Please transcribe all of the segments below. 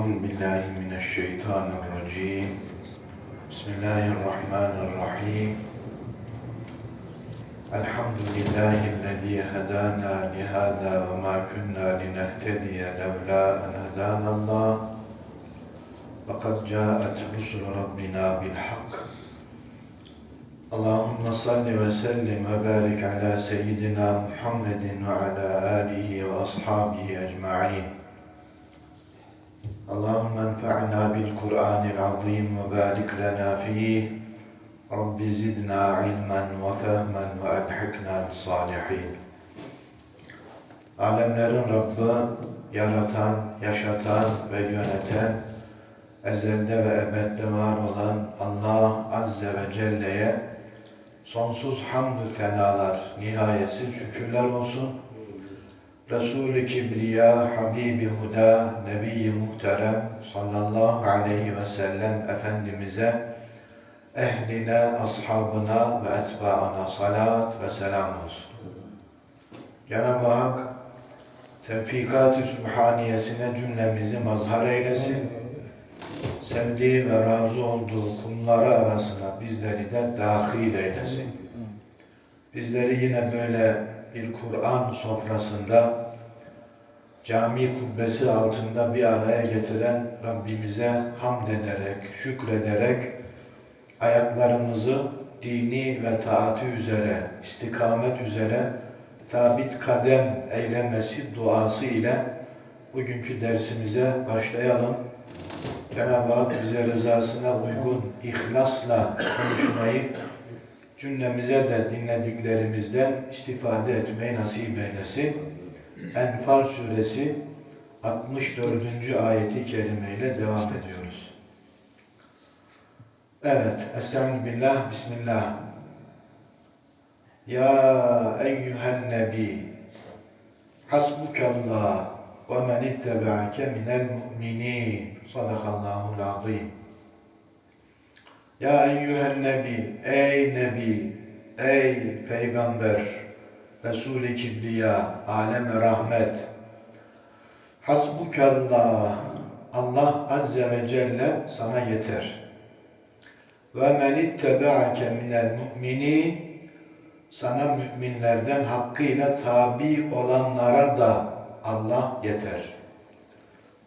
أعوذ بالله من الشيطان الرجيم. بسم الله الرحمن الرحيم. الحمد لله الذي هدانا لهذا وما كنا لنهتدي لولا أن هدانا الله. لقد جاءت رسل ربنا بالحق. اللهم صل وسلم وبارك على سيدنا محمد وعلى آله وأصحابه أجمعين. اللهم انفعنا بالقرآن العظيم وبارك لنا فيه رب زدنا علما وفهما وألحقنا بالصالحين Alemlerin Rabbi, yaratan, yaşatan ve yöneten, ezelde ve ebedde var olan Allah Azze ve Celle'ye sonsuz hamdü senalar, nihayetsiz şükürler olsun. Resul-i Kibriya, Habibi Huda, Nebi-i Muhterem sallallahu aleyhi ve sellem Efendimiz'e, ehline, ashabına ve etbaına salat ve selam olsun. Cenab-ı Hak, tevfikat-ı sübhaniyesine cümlemizi mazhar eylesin. Sevdiği ve razı olduğu kulları arasına bizleri de dahil eylesin. Bizleri yine böyle bir Kur'an sofrasında cami kubbesi altında bir araya getiren Rabbimize hamd ederek, şükrederek ayaklarımızı dini ve taati üzere, istikamet üzere sabit kadem eylemesi duası ile bugünkü dersimize başlayalım. Cenab-ı Hak bize rızasına uygun ihlasla konuşmayı cümlemize de dinlediklerimizden istifade etmeyi nasip eylesin. Enfal suresi 64. ayeti kerimeyle devam ediyoruz. Evet, Estağfirullah, Bismillah. Ya eyyühen nebi, hasbukallah ve men ittebaake minel mu'minin. Sadakallahul azim. Ya eyyühen nebi, ey nebi, ey peygamber, Resul-i Kibriya, alem rahmet. Hasbukallah, Allah Azze ve Celle sana yeter. Ve men ittebaake minel mu'minin, sana müminlerden hakkıyla tabi olanlara da Allah yeter.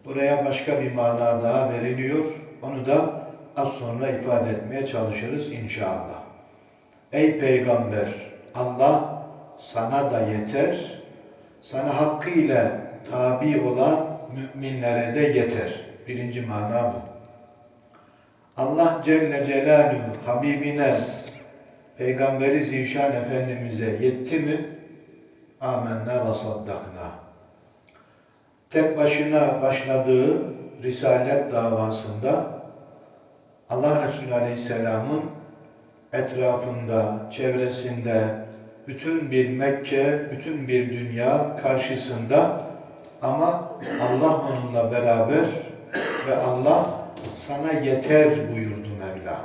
Buraya başka bir mana daha veriliyor. Onu da az sonra ifade etmeye çalışırız inşallah. Ey peygamber, Allah sana da yeter, sana hakkıyla tabi olan müminlere de yeter. Birinci mana bu. Allah Celle Celaluhu Habibine, Peygamberi Zişan Efendimiz'e yetti mi? Amenna ve saddakna. Tek başına başladığı Risalet davasında Allah Resulü Aleyhisselam'ın etrafında, çevresinde, bütün bir Mekke, bütün bir dünya karşısında ama Allah onunla beraber ve Allah sana yeter buyurdu Mevla.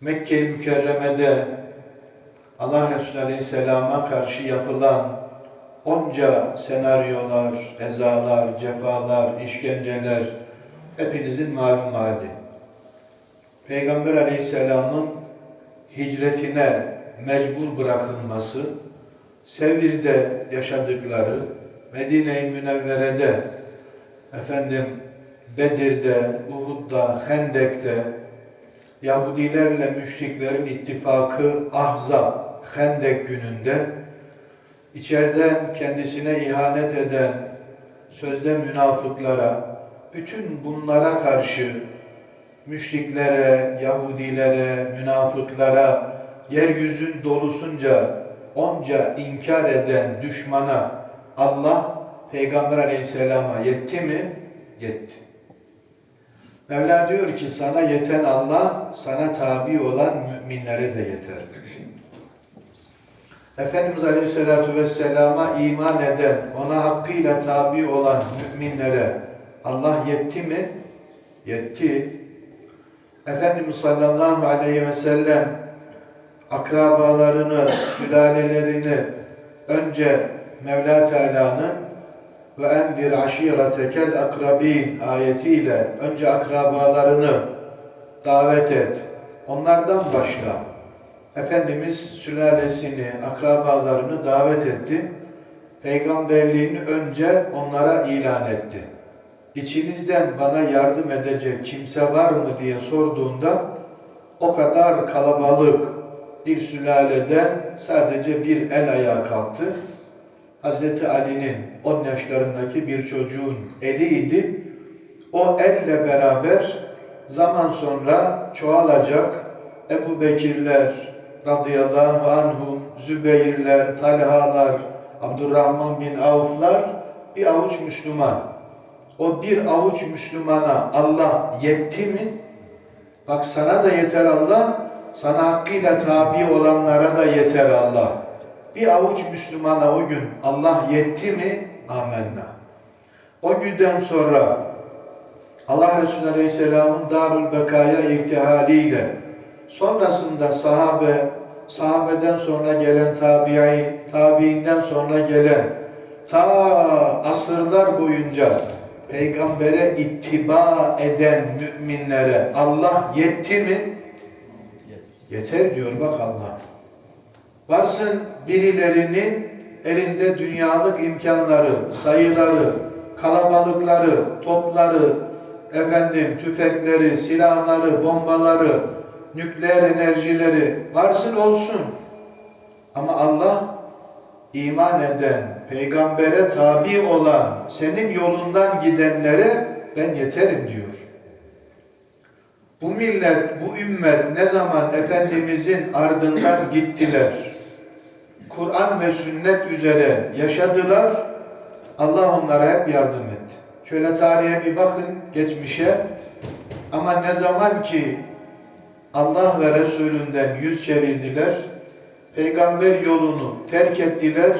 Mekke-i Mükerreme'de Allah Resulü Aleyhisselam'a karşı yapılan onca senaryolar, ezalar, cefalar, işkenceler hepinizin malum hali. Peygamber Aleyhisselam'ın hicretine mecbur bırakılması, Sevir'de yaşadıkları, Medine-i Münevvere'de, efendim Bedir'de, Uhud'da, Hendek'te, Yahudilerle müşriklerin ittifakı Ahzab, Hendek gününde, içeriden kendisine ihanet eden, sözde münafıklara, bütün bunlara karşı müşriklere, Yahudilere, münafıklara, yeryüzün dolusunca onca inkar eden düşmana Allah Peygamber Aleyhisselam'a yetti mi? Yetti. Mevla diyor ki sana yeten Allah, sana tabi olan müminlere de yeter. Efendimiz Aleyhisselatü Vesselam'a iman eden, ona hakkıyla tabi olan müminlere Allah yetti mi? Yetti. Efendimiz sallallahu aleyhi ve sellem akrabalarını, sülalelerini önce Mevla Teala'nın ve endir aşiretekel akrabin ayetiyle önce akrabalarını davet et. Onlardan başla. Efendimiz sülalesini, akrabalarını davet etti. Peygamberliğini önce onlara ilan etti. İçinizden bana yardım edecek kimse var mı diye sorduğunda o kadar kalabalık bir sülaleden sadece bir el ayağa kalktı. Hazreti Ali'nin 10 yaşlarındaki bir çocuğun eliydi. O elle beraber zaman sonra çoğalacak Ebu Bekirler radıyallahu anhum, Zübeyirler, Talhalar, Abdurrahman bin Avflar bir avuç Müslüman. O bir avuç Müslümana Allah yetti mi? Bak sana da yeter Allah, sana hakkıyla tabi olanlara da yeter Allah. Bir avuç Müslümana o gün Allah yetti mi? Amenna. O günden sonra Allah Resulü Aleyhisselam'ın Darül Bekaya irtihaliyle sonrasında sahabe, sahabeden sonra gelen tabi'in, tabi'inden sonra gelen ta asırlar boyunca peygambere ittiba eden müminlere Allah yetti mi? Yeter diyor bak Allah. Varsın birilerinin elinde dünyalık imkanları, sayıları, kalabalıkları, topları, efendim tüfekleri, silahları, bombaları, nükleer enerjileri varsın olsun. Ama Allah iman eden, peygambere tabi olan, senin yolundan gidenlere ben yeterim diyor. Bu millet, bu ümmet ne zaman Efendimizin ardından gittiler, Kur'an ve sünnet üzere yaşadılar, Allah onlara hep yardım etti. Şöyle tarihe bir bakın, geçmişe. Ama ne zaman ki Allah ve Resulünden yüz çevirdiler, peygamber yolunu terk ettiler,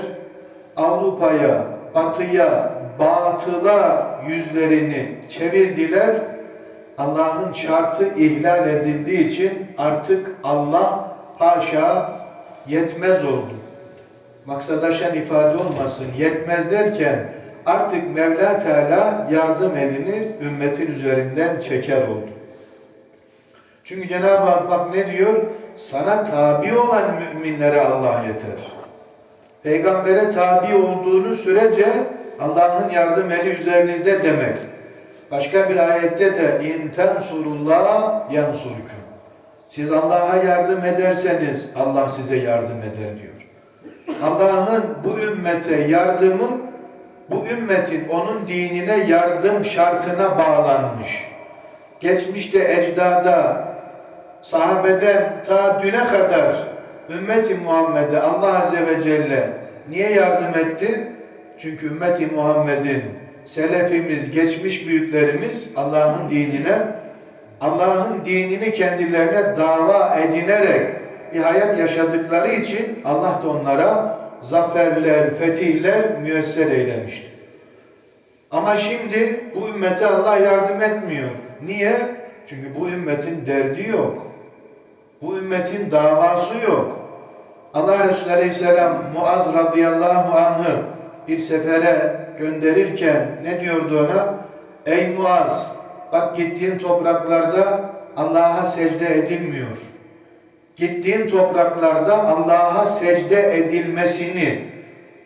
Avrupa'ya, batıya, batıla yüzlerini çevirdiler, Allah'ın şartı ihlal edildiği için artık Allah haşa yetmez oldu. Maksadaşan ifade olmasın, yetmez derken artık Mevla Teala yardım elini ümmetin üzerinden çeker oldu. Çünkü Cenab-ı Hak bak ne diyor? Sana tabi olan müminlere Allah yeter. Peygambere tabi olduğunu sürece Allah'ın yardım eli üzerinizde demek. Başka bir ayette de in tensurullah yansurkum. Siz Allah'a yardım ederseniz Allah size yardım eder diyor. Allah'ın bu ümmete yardımı bu ümmetin onun dinine yardım şartına bağlanmış. Geçmişte ecdada sahabeden ta düne kadar ümmeti Muhammed'e Allah Azze ve Celle niye yardım etti? Çünkü ümmeti Muhammed'in selefimiz, geçmiş büyüklerimiz Allah'ın dinine, Allah'ın dinini kendilerine dava edinerek bir hayat yaşadıkları için Allah da onlara zaferler, fetihler müyesser eylemişti. Ama şimdi bu ümmete Allah yardım etmiyor. Niye? Çünkü bu ümmetin derdi yok. Bu ümmetin davası yok. Allah Resulü Aleyhisselam Muaz radıyallahu anh'ı bir sefere gönderirken ne diyordu ona? Ey Muaz bak gittiğin topraklarda Allah'a secde edilmiyor. Gittiğin topraklarda Allah'a secde edilmesini,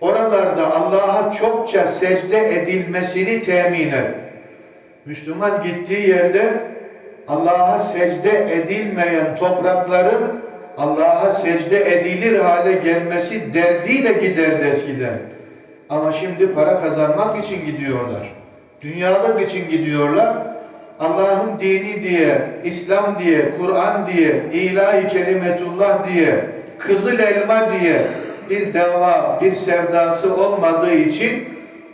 oralarda Allah'a çokça secde edilmesini temin et. Müslüman gittiği yerde Allah'a secde edilmeyen toprakların Allah'a secde edilir hale gelmesi derdiyle giderdi eskiden. Ama şimdi para kazanmak için gidiyorlar. Dünyalık için gidiyorlar. Allah'ın dini diye, İslam diye, Kur'an diye, ilahi kelimetullah diye, kızıl elma diye bir dava, bir sevdası olmadığı için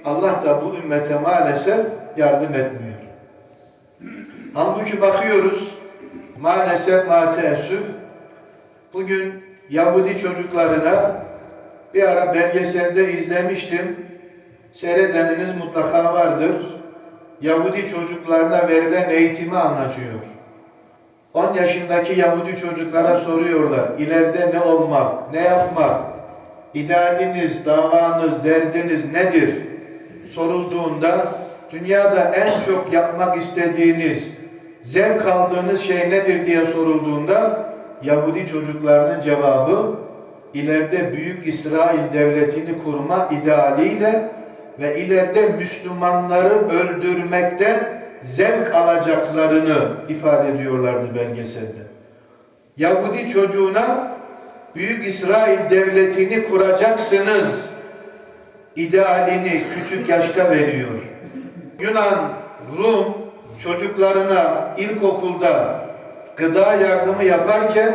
Allah da bu ümmete maalesef yardım etmiyor. Halbuki bakıyoruz maalesef mateessüf bugün Yahudi çocuklarına bir ara belgeselde izlemiştim. Seyredeniniz mutlaka vardır. Yahudi çocuklarına verilen eğitimi anlatıyor. 10 yaşındaki Yahudi çocuklara soruyorlar. ileride ne olmak, ne yapmak, idealiniz, davanız, derdiniz nedir? sorulduğunda dünyada en çok yapmak istediğiniz, zevk aldığınız şey nedir diye sorulduğunda Yahudi çocuklarının cevabı ileride Büyük İsrail Devleti'ni kurma idealiyle ve ileride Müslümanları öldürmekten zevk alacaklarını ifade ediyorlardı belgeselde. Yahudi çocuğuna Büyük İsrail Devleti'ni kuracaksınız idealini küçük yaşta veriyor. Yunan, Rum çocuklarına ilkokulda gıda yardımı yaparken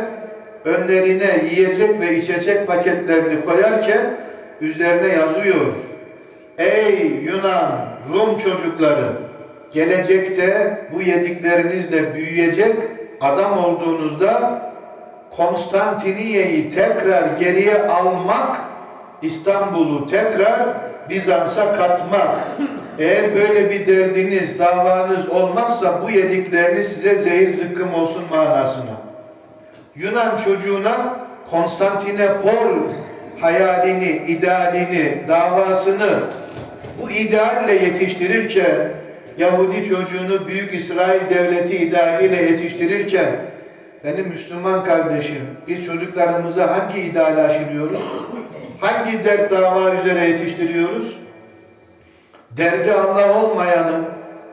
önlerine yiyecek ve içecek paketlerini koyarken üzerine yazıyor. Ey Yunan, Rum çocukları gelecekte bu yediklerinizle büyüyecek adam olduğunuzda Konstantiniye'yi tekrar geriye almak, İstanbul'u tekrar Bizans'a katmak. Eğer böyle bir derdiniz, davanız olmazsa bu yedikleriniz size zehir zıkkım olsun manasına. Yunan çocuğuna Konstantinopol hayalini, idealini, davasını bu idealle yetiştirirken Yahudi çocuğunu Büyük İsrail Devleti idealiyle yetiştirirken benim Müslüman kardeşim biz çocuklarımıza hangi ideali aşılıyoruz? Hangi dert dava üzere yetiştiriyoruz? Derdi Allah olmayanın,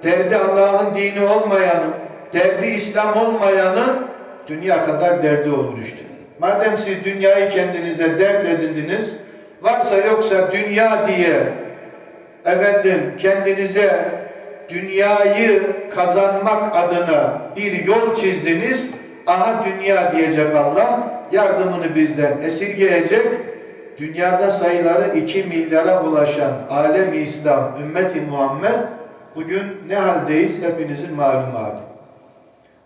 derdi Allah'ın dini olmayanın, derdi İslam olmayanın dünya kadar derdi olur işte. Madem siz dünyayı kendinize dert edindiniz, varsa yoksa dünya diye efendim kendinize dünyayı kazanmak adına bir yol çizdiniz, aha dünya diyecek Allah, yardımını bizden esirgeyecek, dünyada sayıları 2 milyara ulaşan alem-i İslam, ümmeti Muhammed bugün ne haldeyiz hepinizin malum hali.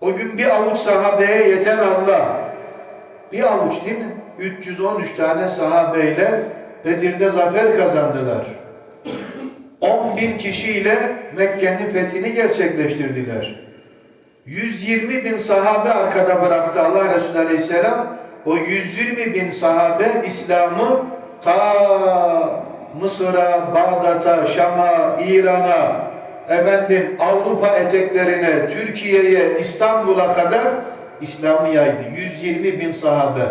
O gün bir avuç sahabeye yeten Allah, bir avuç değil mi? 313 tane sahabeyle Bedir'de zafer kazandılar. 10 bin kişiyle Mekke'nin fethini gerçekleştirdiler. 120 bin sahabe arkada bıraktı Allah Resulü Aleyhisselam. O 120 bin sahabe İslam'ı ta Mısır'a, Bağdat'a, Şam'a, İran'a, efendim Avrupa eteklerine, Türkiye'ye, İstanbul'a kadar İslam'ı yaydı. 120 bin sahabe.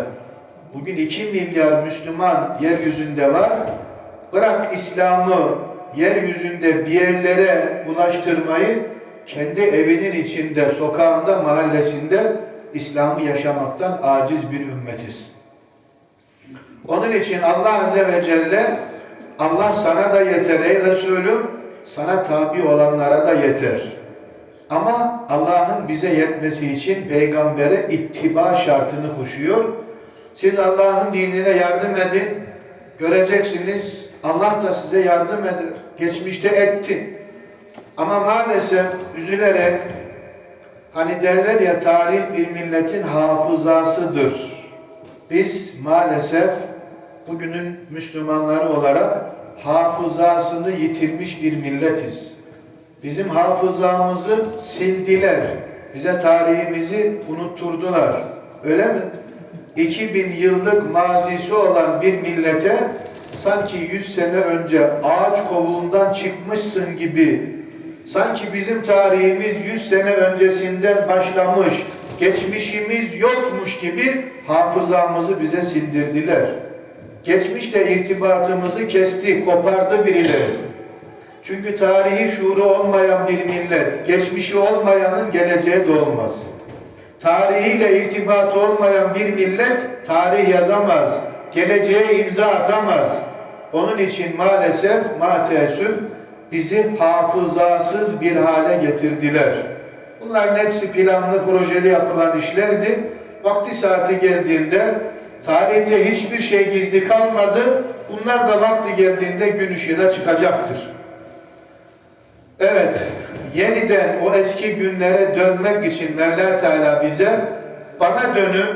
Bugün 2 milyar Müslüman yeryüzünde var. Bırak İslam'ı yeryüzünde bir yerlere ulaştırmayı, kendi evinin içinde, sokağında, mahallesinde İslam'ı yaşamaktan aciz bir ümmetiz. Onun için Allah Azze ve Celle Allah sana da yeter ey Resulüm, sana tabi olanlara da yeter. Ama Allah'ın bize yetmesi için peygambere ittiba şartını koşuyor. Siz Allah'ın dinine yardım edin, göreceksiniz Allah da size yardım eder. Geçmişte etti. Ama maalesef üzülerek hani derler ya tarih bir milletin hafızasıdır. Biz maalesef bugünün Müslümanları olarak hafızasını yitirmiş bir milletiz. Bizim hafızamızı sildiler. Bize tarihimizi unutturdular. Öyle mi? 2000 yıllık mazisi olan bir millete sanki 100 sene önce ağaç kovuğundan çıkmışsın gibi sanki bizim tarihimiz 100 sene öncesinden başlamış, geçmişimiz yokmuş gibi hafızamızı bize sildirdiler. Geçmişle irtibatımızı kesti, kopardı birileri. Çünkü tarihi şuuru olmayan bir millet, geçmişi olmayanın geleceği de olmaz. Tarihiyle irtibatı olmayan bir millet tarih yazamaz, geleceğe imza atamaz. Onun için maalesef mateessüf bizi hafızasız bir hale getirdiler. Bunların hepsi planlı, projeli yapılan işlerdi. Vakti saati geldiğinde tarihte hiçbir şey gizli kalmadı. Bunlar da vakti geldiğinde gün ışığına çıkacaktır. Evet, yeniden o eski günlere dönmek için Mevla Teala bize bana dönün,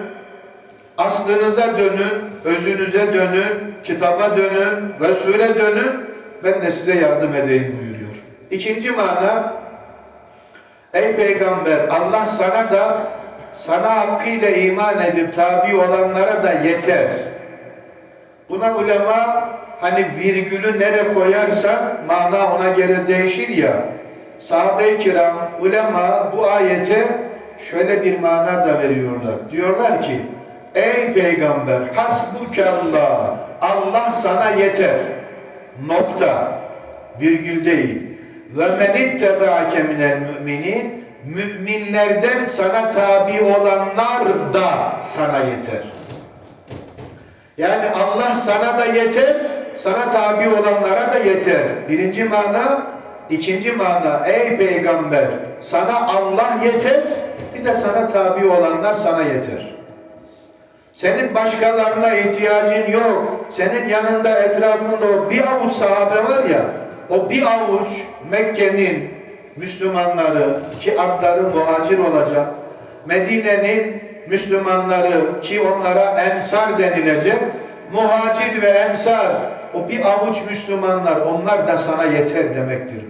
aslınıza dönün, özünüze dönün, kitaba dönün, Resul'e dönün, ben de size yardım edeyim buyuruyor. İkinci mana, ey peygamber Allah sana da sana hakkıyla iman edip tabi olanlara da yeter. Buna ulema hani virgülü nere koyarsan mana ona göre değişir ya. Sahabe-i kiram, ulema bu ayete şöyle bir mana da veriyorlar. Diyorlar ki, ey peygamber hasbukallah, Allah sana yeter. Nokta. Virgül değil. Ve men ittebaake minel müminin müminlerden sana tabi olanlar da sana yeter. Yani Allah sana da yeter, sana tabi olanlara da yeter. Birinci mana, ikinci mana, ey peygamber sana Allah yeter, bir de sana tabi olanlar sana yeter. Senin başkalarına ihtiyacın yok. Senin yanında etrafında o bir avuç sahabe var ya, o bir avuç Mekke'nin Müslümanları ki adları muhacir olacak, Medine'nin Müslümanları ki onlara ensar denilecek, muhacir ve ensar, o bir avuç Müslümanlar, onlar da sana yeter demektir.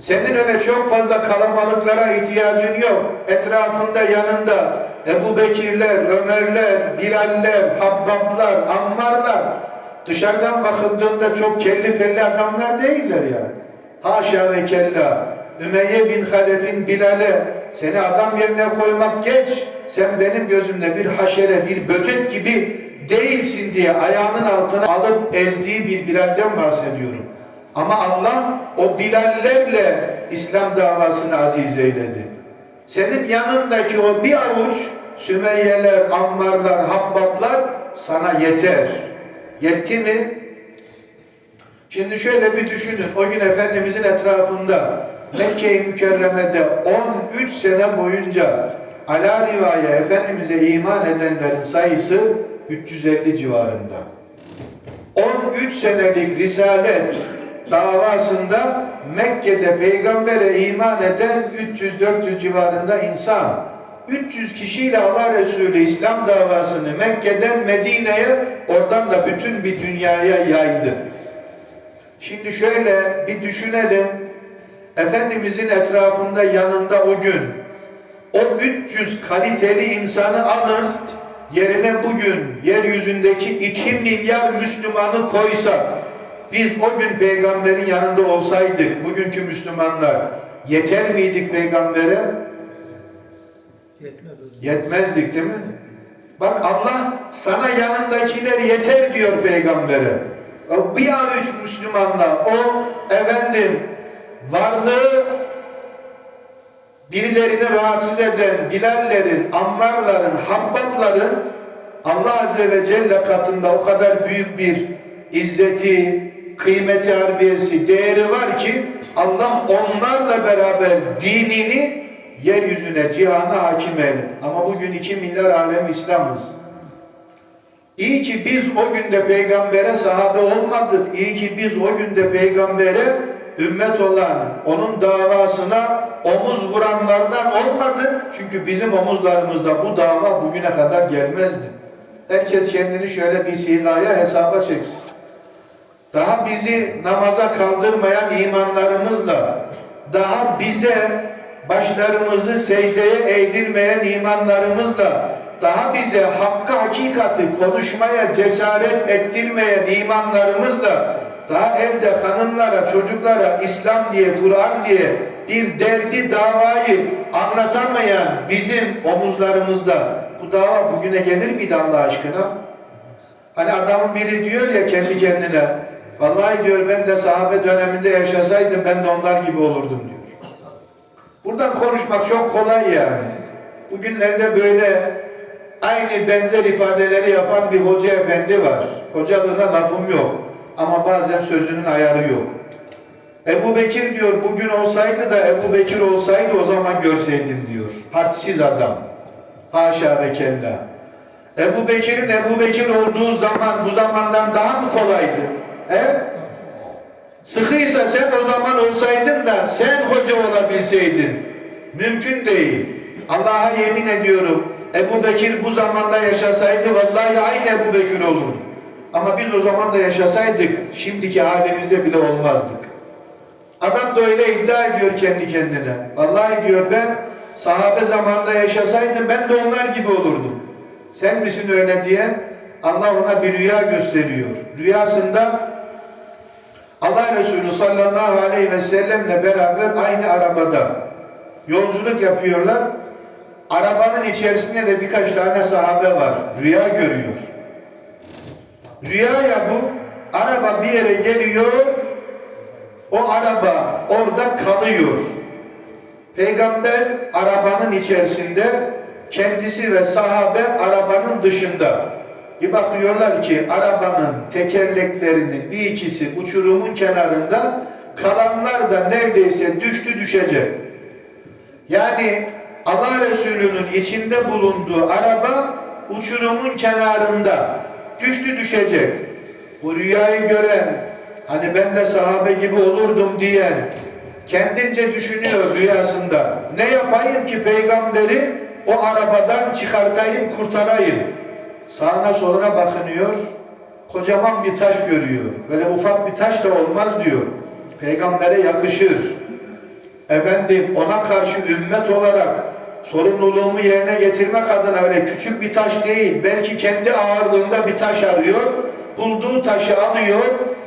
Senin öyle çok fazla kalabalıklara ihtiyacın yok. Etrafında yanında Ebu Bekirler, Ömerler, Bilaller, Habbablar, Ammarlar dışarıdan bakıldığında çok kelli felli adamlar değiller yani. Haşa ve kella. Ümeyye bin Halef'in Bilal'e seni adam yerine koymak geç. Sen benim gözümde bir haşere, bir böcek gibi değilsin diye ayağının altına alıp ezdiği bir Bilal'den bahsediyorum. Ama Allah o Bilallerle İslam davasını aziz eyledi. Senin yanındaki o bir avuç Sümeyyeler, Ammarlar, Habbablar sana yeter. Yetti mi? Şimdi şöyle bir düşünün. O gün Efendimizin etrafında Mekke-i Mükerreme'de 13 sene boyunca ala rivaya Efendimiz'e iman edenlerin sayısı 350 civarında. 13 senelik Risalet davasında Mekke'de peygambere iman eden 300-400 civarında insan 300 kişiyle Allah Resulü İslam davasını Mekke'den Medine'ye oradan da bütün bir dünyaya yaydı. Şimdi şöyle bir düşünelim. Efendimizin etrafında yanında o gün o 300 kaliteli insanı alın yerine bugün yeryüzündeki 2 milyar Müslümanı koysak biz o gün peygamberin yanında olsaydık bugünkü Müslümanlar yeter miydik peygambere? Yetmezdik değil mi? Bak Allah sana yanındakiler yeter diyor peygambere. Bir avuç Müslümanla o efendim varlığı birilerini rahatsız eden Bilallerin, Ammarların, Habbabların Allah Azze ve Celle katında o kadar büyük bir izzeti, kıymeti harbiyesi, değeri var ki Allah onlarla beraber dinini yeryüzüne, cihana hakim eyledi. Ama bugün iki milyar alem İslam'ız. İyi ki biz o günde peygambere sahabe olmadık. İyi ki biz o günde peygambere ümmet olan, onun davasına omuz vuranlardan olmadık. Çünkü bizim omuzlarımızda bu dava bugüne kadar gelmezdi. Herkes kendini şöyle bir sigaya hesaba çeksin. Daha bizi namaza kaldırmayan imanlarımızla, daha bize başlarımızı secdeye eğdirmeyen imanlarımızla, daha bize hakkı hakikati konuşmaya cesaret ettirmeyen imanlarımızla, daha evde hanımlara, çocuklara İslam diye, Kur'an diye bir derdi, davayı anlatamayan bizim omuzlarımızda bu dava bugüne gelir miydi Allah aşkına? Hani adamın biri diyor ya kendi kendine, vallahi diyor ben de sahabe döneminde yaşasaydım ben de onlar gibi olurdum diyor. Buradan konuşmak çok kolay yani. Bugünlerde böyle aynı benzer ifadeleri yapan bir hoca efendi var. Hocalığına lafım yok. Ama bazen sözünün ayarı yok. Ebu Bekir diyor bugün olsaydı da Ebu Bekir olsaydı o zaman görseydim diyor. Hadsiz adam. Haşa ve kella. Ebu Bekir'in Ebu Bekir olduğu zaman bu zamandan daha mı kolaydı? He? Sıkıysa sen o zaman olsaydın da sen hoca olabilseydin. Mümkün değil. Allah'a yemin ediyorum. Ebu Bekir bu zamanda yaşasaydı vallahi aynı Ebu Bekir olurdu. Ama biz o zaman da yaşasaydık şimdiki halimizde bile olmazdık. Adam da öyle iddia ediyor kendi kendine. Vallahi diyor ben sahabe zamanında yaşasaydım ben de onlar gibi olurdum. Sen misin öyle diyen? Allah ona bir rüya gösteriyor. Rüyasında Allah Resulü sallallahu aleyhi ve sellemle beraber aynı arabada yolculuk yapıyorlar. Arabanın içerisinde de birkaç tane sahabe var. Rüya görüyor. Rüyaya bu araba bir yere geliyor. O araba orada kalıyor. Peygamber arabanın içerisinde, kendisi ve sahabe arabanın dışında. Bir bakıyorlar ki arabanın tekerleklerinin bir ikisi uçurumun kenarında, kalanlar da neredeyse düştü düşecek. Yani Allah Resulü'nün içinde bulunduğu araba uçurumun kenarında düştü düşecek. Bu rüyayı gören, hani ben de sahabe gibi olurdum diyen, kendince düşünüyor rüyasında. Ne yapayım ki peygamberi o arabadan çıkartayım, kurtarayım. Sağına soluna bakınıyor, kocaman bir taş görüyor. Böyle ufak bir taş da olmaz diyor. Peygambere yakışır. Efendim ona karşı ümmet olarak sorumluluğumu yerine getirmek adına öyle küçük bir taş değil, belki kendi ağırlığında bir taş arıyor. Bulduğu taşı alıyor,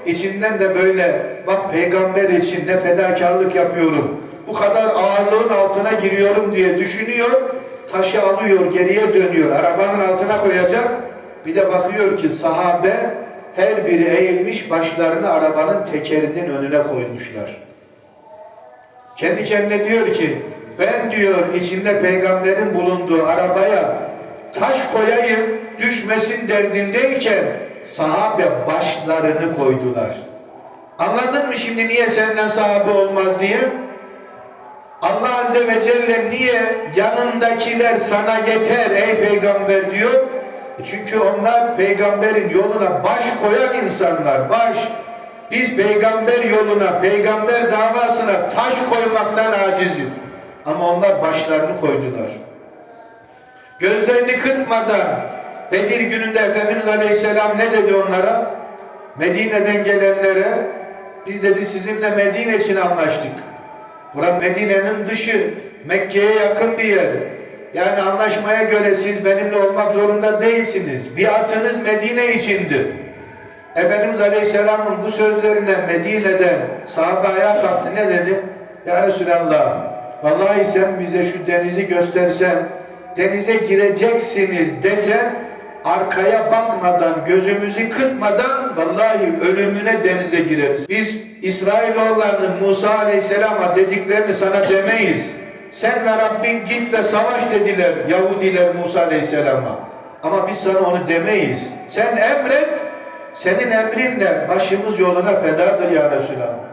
içinden de böyle bak peygamber için ne fedakarlık yapıyorum. Bu kadar ağırlığın altına giriyorum diye düşünüyor. Taşı alıyor, geriye dönüyor. Arabanın altına koyacak. Bir de bakıyor ki sahabe her biri eğilmiş başlarını arabanın tekerinin önüne koymuşlar. Kendi kendine diyor ki ben diyor içinde peygamberin bulunduğu arabaya taş koyayım düşmesin derdindeyken sahabe başlarını koydular. Anladın mı şimdi niye senden sahabe olmaz diye? Allah Azze ve Celle niye yanındakiler sana yeter ey peygamber diyor? Çünkü onlar peygamberin yoluna baş koyan insanlar. Baş. Biz peygamber yoluna, peygamber davasına taş koymaktan aciziz. Ama onlar başlarını koydular. Gözlerini kırpmadan Bedir gününde Efendimiz Aleyhisselam ne dedi onlara? Medine'den gelenlere biz dedi sizinle Medine için anlaştık. Burası Medine'nin dışı, Mekke'ye yakın bir yer. Yani anlaşmaya göre siz benimle olmak zorunda değilsiniz. Biatınız Medine içindi. Efendimiz Aleyhisselam'ın bu sözlerine Medine'den sahabe ayağa kalktı. Ne dedi? Ya Resulallah, vallahi sen bize şu denizi göstersen, denize gireceksiniz desen, arkaya bakmadan, gözümüzü kırpmadan vallahi ölümüne denize gireriz. Biz İsrailoğullarının Musa Aleyhisselam'a dediklerini sana demeyiz. Sen ve Rabbin git ve savaş dediler Yahudiler Musa Aleyhisselam'a. Ama biz sana onu demeyiz. Sen emret, senin emrinle başımız yoluna fedadır ya Resulallah.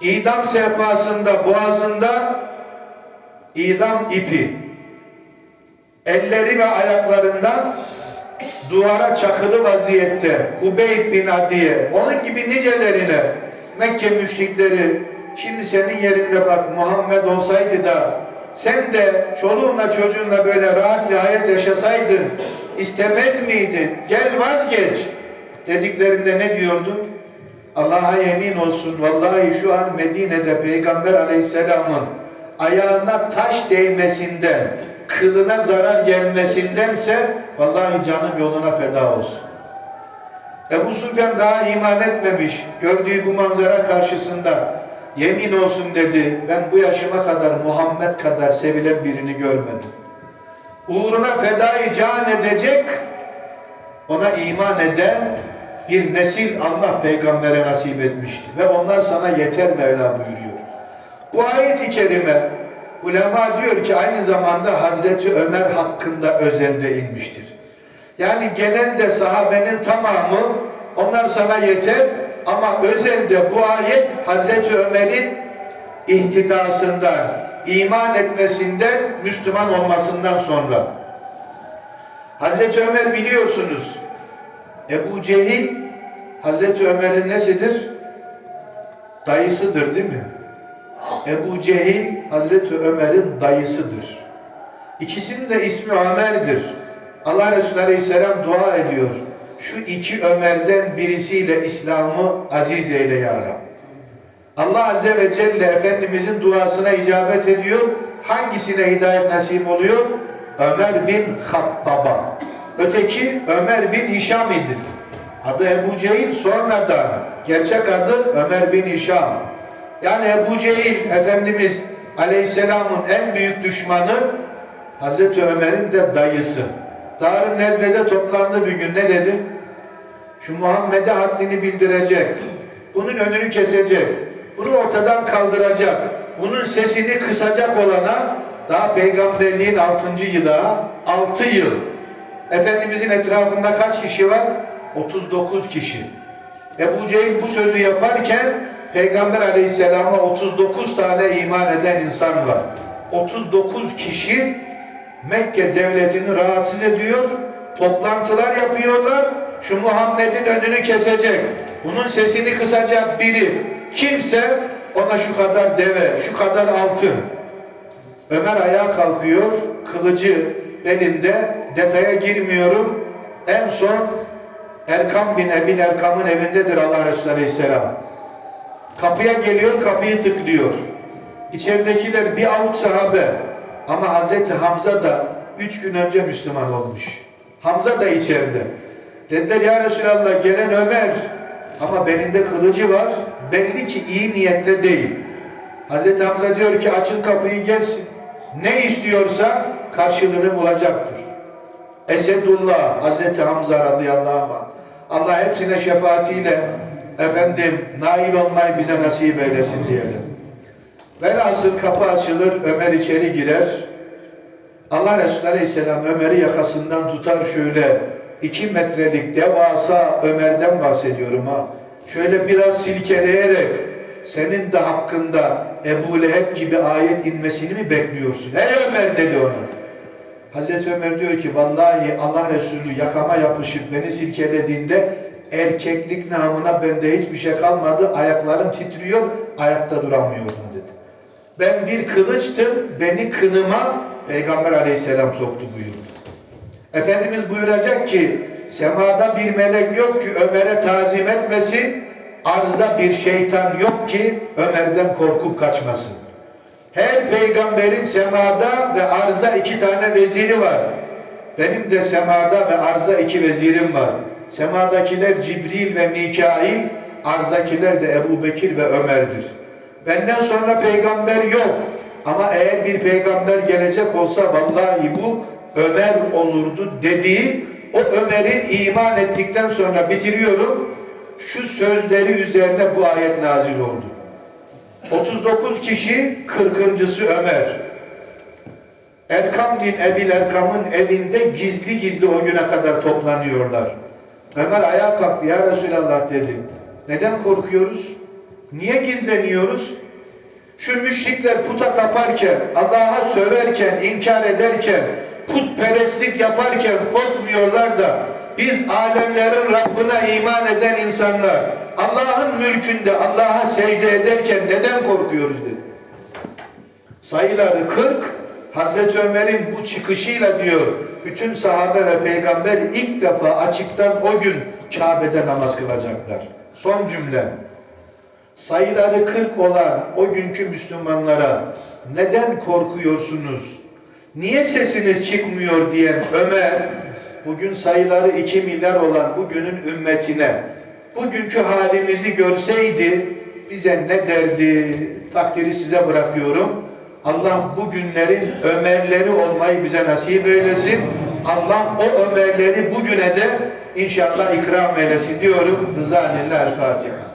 İdam sehpasında, boğazında idam ipi, elleri ve ayaklarından duvara çakılı vaziyette Hubeyb bin Adiye, onun gibi nicelerine Mekke müşrikleri, şimdi senin yerinde bak Muhammed olsaydı da sen de çoluğunla çocuğunla böyle rahat bir hayat yaşasaydın istemez miydin? Gel vazgeç dediklerinde ne diyordu? Allah'a yemin olsun vallahi şu an Medine'de Peygamber Aleyhisselam'ın ayağına taş değmesinden, kılına zarar gelmesindense vallahi canım yoluna feda olsun. Ebu Sufyan daha iman etmemiş. Gördüğü bu manzara karşısında yemin olsun dedi. Ben bu yaşıma kadar Muhammed kadar sevilen birini görmedim. Uğruna fedayı can edecek, ona iman eden bir nesil Allah peygambere nasip etmişti. Ve onlar sana yeter Mevla buyuruyor. Bu ayet-i kerime ulema diyor ki aynı zamanda Hazreti Ömer hakkında özelde inmiştir. Yani genelde sahabenin tamamı onlar sana yeter ama özelde bu ayet Hazreti Ömer'in ihtidasından, iman etmesinden, Müslüman olmasından sonra. Hazreti Ömer biliyorsunuz Ebu Cehil Hazreti Ömer'in nesidir? Dayısıdır değil mi? Ebu Cehil Hazreti Ömer'in dayısıdır. İkisinin de ismi Ömer'dir. Allah Resulü Aleyhisselam dua ediyor. Şu iki Ömer'den birisiyle İslam'ı aziz eyle ya Rab. Allah Azze ve Celle Efendimizin duasına icabet ediyor. Hangisine hidayet nasip oluyor? Ömer bin Hattab'a. Öteki Ömer bin Hişam idi. Adı Ebu Cehil sonradan. Gerçek adı Ömer bin Hişam. Yani Ebu Cehil Efendimiz Aleyhisselam'ın en büyük düşmanı Hazreti Ömer'in de dayısı. Darun Nedve'de toplandı bir gün ne dedi? Şu Muhammed'e haddini bildirecek. Bunun önünü kesecek. Bunu ortadan kaldıracak. Bunun sesini kısacak olana daha peygamberliğin 6. yıla 6 yıl. Efendimizin etrafında kaç kişi var? 39 kişi. Ebu Cehil bu sözü yaparken Peygamber aleyhisselama 39 tane iman eden insan var. 39 kişi Mekke devletini rahatsız ediyor. Toplantılar yapıyorlar. Şu Muhammed'in önünü kesecek. Bunun sesini kısacak biri. Kimse ona şu kadar deve, şu kadar altın. Ömer ayağa kalkıyor. Kılıcı belinde. Detaya girmiyorum. En son Erkam bin Ebil Erkam'ın evindedir Allah Resulü Aleyhisselam. Kapıya geliyor, kapıyı tıklıyor. İçeridekiler bir avuç sahabe. Ama Hazreti Hamza da üç gün önce Müslüman olmuş. Hamza da içeride. Dediler ya Resulallah gelen Ömer ama belinde kılıcı var. Belli ki iyi niyetle değil. Hazreti Hamza diyor ki açın kapıyı gelsin. Ne istiyorsa karşılığını bulacaktır. Esedullah Hazreti Hamza radıyallahu anh. Allah hepsine şefaatiyle efendim nail olmayı bize nasip eylesin diyelim. Velhasıl kapı açılır, Ömer içeri girer. Allah Resulü Aleyhisselam Ömer'i yakasından tutar şöyle iki metrelik devasa Ömer'den bahsediyorum ha. Şöyle biraz silkeleyerek senin de hakkında Ebu Leheb gibi ayet inmesini mi bekliyorsun? Ey Ömer dedi ona. Hazreti Ömer diyor ki vallahi Allah Resulü yakama yapışıp beni silkelediğinde erkeklik namına bende hiçbir şey kalmadı. Ayaklarım titriyor, ayakta duramıyorum dedi. Ben bir kılıçtım, beni kınıma Peygamber aleyhisselam soktu buyurdu. Efendimiz buyuracak ki semada bir melek yok ki Ömer'e tazim etmesin, arzda bir şeytan yok ki Ömer'den korkup kaçmasın. Her peygamberin semada ve arzda iki tane veziri var. Benim de semada ve arzda iki vezirim var. Semadakiler Cibril ve Mikail, arzdakiler de Ebu Bekir ve Ömer'dir. Benden sonra peygamber yok. Ama eğer bir peygamber gelecek olsa vallahi bu Ömer olurdu dediği o Ömer'in iman ettikten sonra bitiriyorum. Şu sözleri üzerine bu ayet nazil oldu. 39 kişi 40.sı Ömer. Erkam bin Ebil Erkam'ın evinde gizli gizli o güne kadar toplanıyorlar. Ömer ayağa kalktı. Ya Resulallah dedi. Neden korkuyoruz? Niye gizleniyoruz? Şu müşrikler puta taparken, Allah'a söverken, inkar ederken, putperestlik yaparken korkmuyorlar da biz alemlerin Rabbına iman eden insanlar Allah'ın mülkünde Allah'a secde ederken neden korkuyoruz dedi. Sayıları 40 Hazreti Ömer'in bu çıkışıyla diyor bütün sahabe ve peygamber ilk defa açıktan o gün Kabe'de namaz kılacaklar. Son cümle. Sayıları 40 olan o günkü Müslümanlara neden korkuyorsunuz? Niye sesiniz çıkmıyor diyen Ömer bugün sayıları 2 milyar olan bugünün ümmetine bugünkü halimizi görseydi bize ne derdi? Takdiri size bırakıyorum. Allah bu günlerin Ömerleri olmayı bize nasip eylesin. Allah o Ömerleri bugüne de inşallah ikram eylesin diyorum. Rıza Lillahi Fatiha.